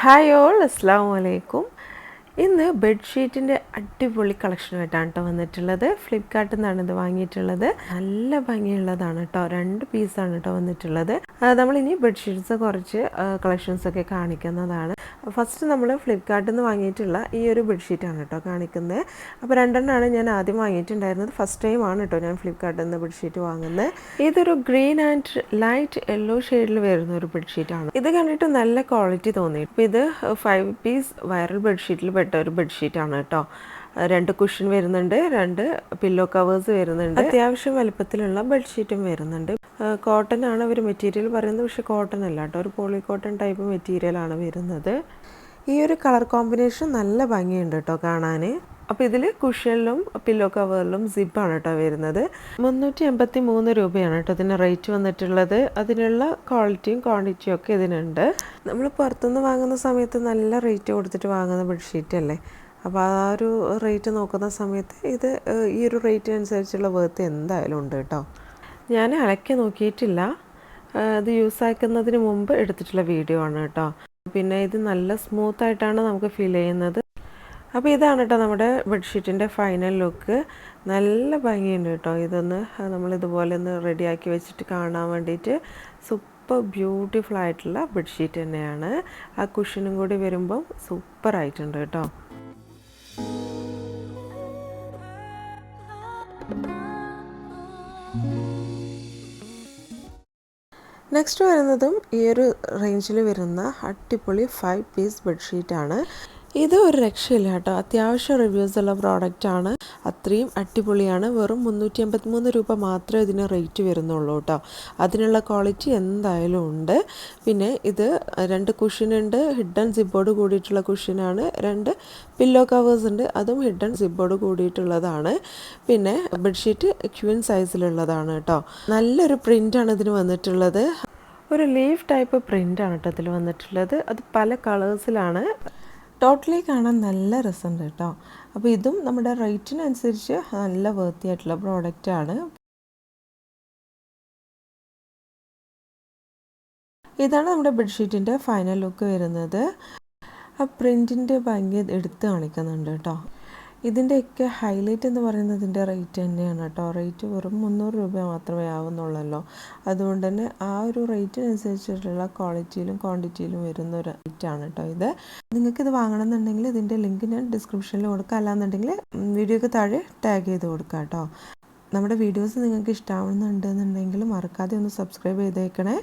Hi all അസ്സാം വലൈക്കും ഇന്ന് ബെഡ്ഷീറ്റിന്റെ അടിപൊളി കളക്ഷനുമായിട്ടാണ് കേട്ടോ വന്നിട്ടുള്ളത്. ഫ്ലിപ്കാർട്ടിൽ നിന്നാണ് ഇത് വാങ്ങിയിട്ടുള്ളത്. നല്ല ഭംഗിയുള്ളതാണ് കേട്ടോ രണ്ട് പീസാണ് കേട്ടോ വന്നിട്ടുള്ളത്. നമ്മളിനി ബെഡ്ഷീറ്റ്സ് കുറച്ച് കളക്ഷൻസ് ഒക്കെ കാണിക്കുന്നതാണ് ഫസ്റ്റ് നമ്മൾ ഫ്ലിപ്കാർട്ടിൽ നിന്ന് വാങ്ങിയിട്ടുള്ള ഈ ഒരു ബെഡ്ഷീറ്റാണ് കേട്ടോ കാണിക്കുന്നത്. അപ്പോൾ രണ്ടെണ്ണമാണ് ഞാൻ ആദ്യം വാങ്ങിയിട്ടുണ്ടായിരുന്നത്. ഫസ്റ്റ് ടൈം ആണ് കേട്ടോ ഞാൻ ഫ്ലിപ്കാർട്ടിൽ നിന്ന് ബെഡ്ഷീറ്റ് വാങ്ങുന്നത്. ഇതൊരു ഗ്രീൻ ആൻഡ് ലൈറ്റ് യെല്ലോ ഷെയ്ഡിൽ വരുന്ന ഒരു ബെഡ്ഷീറ്റാണ് ഇത് കണ്ടിട്ട് നല്ല ക്വാളിറ്റി തോന്നി. അപ്പോൾ ഇത് ഫൈവ് പീസ് വൈറൽ ബെഡ്ഷീറ്റിൽ പെട്ട ഒരു ബെഡ്ഷീറ്റാണ് കേട്ടോ. രണ്ട് കുഷൻ വരുന്നുണ്ട് രണ്ട് പില്ലോ കവേഴ്സ് വരുന്നുണ്ട്. അത്യാവശ്യം വലുപ്പത്തിലുള്ള ബെഡ്ഷീറ്റും വരുന്നുണ്ട്. കോട്ടൺ ആണ് അവർ മെറ്റീരിയൽ പറയുന്നത് പക്ഷേ കോട്ടൺ അല്ല കേട്ടോ. ഒരു പോളി കോട്ടൺ ടൈപ്പ് മെറ്റീരിയൽ ആണ് വരുന്നത്. ഈ ഒരു കളർ കോമ്പിനേഷൻ നല്ല ഭംഗിയുണ്ട് കേട്ടോ കാണാൻ അപ്പോൾ ഇതിൽ കുഷനിലും പില്ലോ കവറിലും സിബാണ് കേട്ടോ വരുന്നത്. മുന്നൂറ്റി എൺപത്തി മൂന്ന് രൂപയാണ് കേട്ടോ ഇതിന് റേറ്റ് വന്നിട്ടുള്ളത്. അതിനുള്ള ക്വാളിറ്റിയും ക്വാണ്ടിറ്റിയും ഒക്കെ ഇതിനുണ്ട്. നമ്മൾ പുറത്തുനിന്ന് വാങ്ങുന്ന സമയത്ത് നല്ല റേറ്റ് കൊടുത്തിട്ട് വാങ്ങുന്ന ബെഡ്ഷീറ്റ് അല്ലേ? അപ്പോൾ ആ ഒരു റേറ്റ് നോക്കുന്ന സമയത്ത് ഇത് ഈ ഒരു റേറ്റ് അനുസരിച്ചുള്ള വേർത്ത് എന്തായാലും ഉണ്ട് കേട്ടോ. ഞാൻ അലക്കി നോക്കിയിട്ടില്ല. ഇത് യൂസ് ആക്കുന്നതിന് മുമ്പ് എടുത്തിട്ടുള്ള വീഡിയോ ആണ് കേട്ടോ. പിന്നെ ഇത് നല്ല സ്മൂത്ത് ആയിട്ടാണ് നമുക്ക് ഫീൽ ചെയ്യുന്നത്. അപ്പോൾ ഇതാണ് കേട്ടോ നമ്മുടെ ബെഡ്ഷീറ്റിന്റെ ഫൈനൽ ലുക്ക് നല്ല ഭംഗിയുണ്ട് കേട്ടോ. ഇതൊന്ന് നമ്മൾ ഇതുപോലെ ഒന്ന് റെഡിയാക്കി വെച്ചിട്ട് കാണാൻ വേണ്ടിയിട്ട് സൂപ്പർ ബ്യൂട്ടിഫുൾ ആയിട്ടുള്ള ബെഡ്ഷീറ്റ് തന്നെയാണ്. ആ കുഷനും കൂടി വരുമ്പം സൂപ്പറായിട്ടുണ്ട് കേട്ടോ. നെക്സ്റ്റ് വരുന്നതും ഈ ഒരു റേഞ്ചിൽ വരുന്ന അടിപൊളി ഫൈവ് പീസ് ബെഡ്ഷീറ്റാണ് ഇത് ഒരു രക്ഷയില്ല കേട്ടോ. അത്യാവശ്യം റിവ്യൂസ് ഉള്ള പ്രോഡക്റ്റ് ആണ്. അത്രയും അടിപൊളിയാണ്. വെറും മുന്നൂറ്റി എൺപത്തി മൂന്ന് രൂപ മാത്രമേ ഇതിന് റേറ്റ് വരുന്നുള്ളൂ കേട്ടോ അതിനുള്ള ക്വാളിറ്റി എന്തായാലും ഉണ്ട്. പിന്നെ ഇത് രണ്ട് കുഷ്യനുണ്ട് ഹിഡൻ സിബോർഡ് കൂടിയിട്ടുള്ള കുഷ്യനാണ് രണ്ട് പില്ലോ കവേഴ്സ് ഉണ്ട്. അതും ഹിഡൻ സിബോർഡ് കൂടിയിട്ടുള്ളതാണ്. പിന്നെ ബെഡ്ഷീറ്റ് ക്യൂൻ സൈസിലുള്ളതാണ് കേട്ടോ നല്ലൊരു പ്രിന്റാണ് ഇതിന് വന്നിട്ടുള്ളത്. ഒരു ലീഫ് ടൈപ്പ് പ്രിന്റാണ് കേട്ടോ ഇതിൽ വന്നിട്ടുള്ളത്. അത് പല കളേഴ്സിലാണ് ടോട്ടലി കാണാൻ നല്ല രസമുണ്ട് കേട്ടോ. അപ്പോൾ ഇതും നമ്മുടെ റേറ്റിനനുസരിച്ച് നല്ല വേർത്തി ആയിട്ടുള്ള ആണ്. ഇതാണ് നമ്മുടെ ബെഡ്ഷീറ്റിന്റെ ഫൈനൽ ലുക്ക് വരുന്നത്. ആ പ്രിന്റിന്റെ ഭംഗി എടുത്ത് കാണിക്കുന്നുണ്ട് കേട്ടോ. ഇതിന്റെയൊക്കെ ഹൈലൈറ്റ് എന്ന് പറയുന്നത് ഇതിന്റെ റേറ്റ് തന്നെയാണ് കേട്ടോ. റേറ്റ് വെറും മുന്നൂറ് രൂപ മാത്രമേ ആവുന്നുള്ളല്ലോ. അതുകൊണ്ട് തന്നെ ആ ഒരു റേറ്റിനനുസരിച്ചിട്ടുള്ള ക്വാളിറ്റിയിലും ക്വാണ്ടിറ്റിയിലും വരുന്ന ഒരു റേറ്റാണ് കേട്ടോ ഇത്. നിങ്ങൾക്ക് ഇത് വാങ്ങണമെന്നുണ്ടെങ്കിൽ ഇതിന്റെ ലിങ്ക് ഞാൻ ഡിസ്ക്രിപ്ഷനിൽ കൊടുക്കാം. അല്ലാന്നുണ്ടെങ്കിൽ വീഡിയോക്ക് താഴെ ടാഗ് ചെയ്ത് കൊടുക്കാം കേട്ടോ. നമ്മുടെ വീഡിയോസ് നിങ്ങൾക്ക് ഇഷ്ടമാവുന്നുണ്ടെന്നുണ്ടെങ്കിൽ മറക്കാതെ ഒന്ന് സബ്സ്ക്രൈബ് ചെയ്തേക്കണേ.